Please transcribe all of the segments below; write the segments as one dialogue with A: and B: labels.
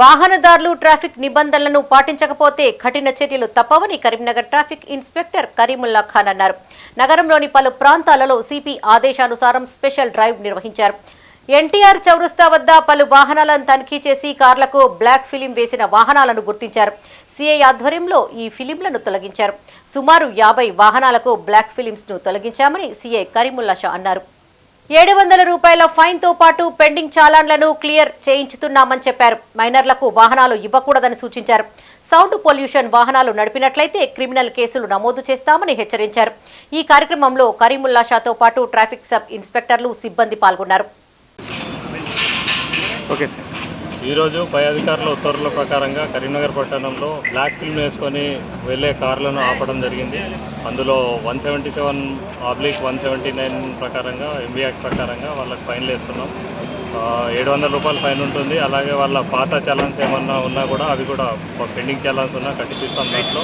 A: వాహనదారులు ట్రాఫిక్ నిబంధనలను పాటించకపోతే కఠిన చర్యలు తప్పవని కరీంనగర్ ట్రాఫిక్ ఇన్స్పెక్టర్ కరీముల్లా ఖాన్ అన్నారు. నగరంలోని పలు ప్రాంతాలలో సిపి ఆదేశానుసారం స్పెషల్ డ్రైవ్ నిర్వహించారు. ఎన్టీఆర్ చౌరస్తా వద్ద పలు వాహనాలను తనిఖీ చేసి కార్లకు బ్లాక్ ఫిలిం వేసిన వాహనాలను గుర్తించారు. సిఐ ఆధ్వర్యంలో ఈ ఫిలింలను తొలగించారు. సుమారు యాభై వాహనాలకు బ్లాక్ ఫిలిమ్స్ను తొలగించామని సిఐ కరీముల్లా షా అన్నారు. ఏడు వందల రూపాయల ఫైన్తో పాటు పెండింగ్ చాలాన్లను క్లియర్ చేయించుతున్నామని చెప్పారు. మైనర్లకు వాహనాలు ఇవ్వకూడదని సూచించారు. సౌండ్ పొల్యూషన్ వాహనాలు నడిపినట్లయితే క్రిమినల్ కేసులు నమోదు చేస్తామని హెచ్చరించారు. ఈ కార్యక్రమంలో కరీముల్లా షాతో పాటు ట్రాఫిక్ సబ్ ఇన్స్పెక్టర్లు సిబ్బంది పాల్గొన్నారు.
B: ఓకే సార్
C: ఈరోజు పై అధికారుల ఉత్తర్వుల ప్రకారంగా కరీంనగర్ పట్టణంలో బ్లాక్ ఫిల్మ్ వేసుకొని వెళ్ళే కార్లను ఆపడం జరిగింది. అందులో one seventy seven oblique one seventy nine ప్రకారంగా ఎంబీ యాక్ట్ ప్రకారంగా వాళ్ళకి ఫైన్లు వేస్తున్నాం. ఏడు వందల రూపాయలు ఫైన్ ఉంటుంది. అలాగే వాళ్ళ పాత చలాన్స్ ఏమన్నా ఉన్నా కూడా అవి కూడా పెండింగ్ చలాన్స్ ఉన్నా కట్టిపిస్తాం దాంట్లో.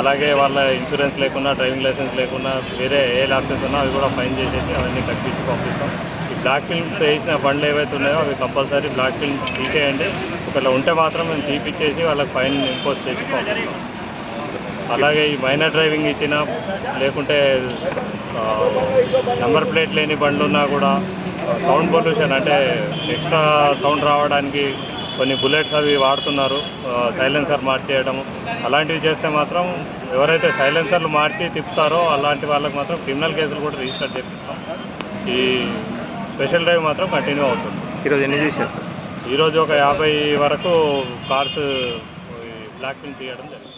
C: అలాగే వాళ్ళ ఇన్సూరెన్స్ లేకున్నా డ్రైవింగ్ లైసెన్స్ లేకున్నా వేరే ఏ లాసెస్ ఉన్నా అవి కూడా ఫైన్ చేసేసి అవన్నీ కట్టించి పంపిస్తాం. ఈ బ్లాక్ ఫిల్మ్స్ వేసిన బండ్లు ఏవైతే ఉన్నాయో అవి కంపల్సరీ బ్లాక్ ఫిల్మ్స్ తీసేయండి. ఒకవేళ ఉంటే మాత్రం మేము తీపిచ్చేసి వాళ్ళకి ఫైన్ ఇంపోజ్ చేసి పంపిస్తాం. అలాగే ఈ మైనర్ డ్రైవింగ్ ఇచ్చిన లేకుంటే నెంబర్ ప్లేట్ లేని బండ్లు ఉన్నా కూడా సౌండ్ పొల్యూషన్ అంటే ఎక్స్ట్రా సౌండ్ రావడానికి కొన్ని బుల్లెట్స్ అవి వాడుతున్నారు. సైలెన్సర్ మార్చేయడం అలాంటివి చేస్తే మాత్రం ఎవరైతే సైలెన్సర్లు మార్చి తిప్పుతారో అలాంటి వాళ్ళకి మాత్రం క్రిమినల్ కేసులు కూడా రిజిస్టర్ చేపిస్తాం. ఈ స్పెషల్ డ్రైవ్ మాత్రం కంటిన్యూ అవుతుంది.
B: ఈరోజు ఎన్ని చేశారు సార్?
C: ఈరోజు ఒక యాభై వరకు కార్స్ బ్లాక్ ఫిల్మ్ తీయడం జరిగింది.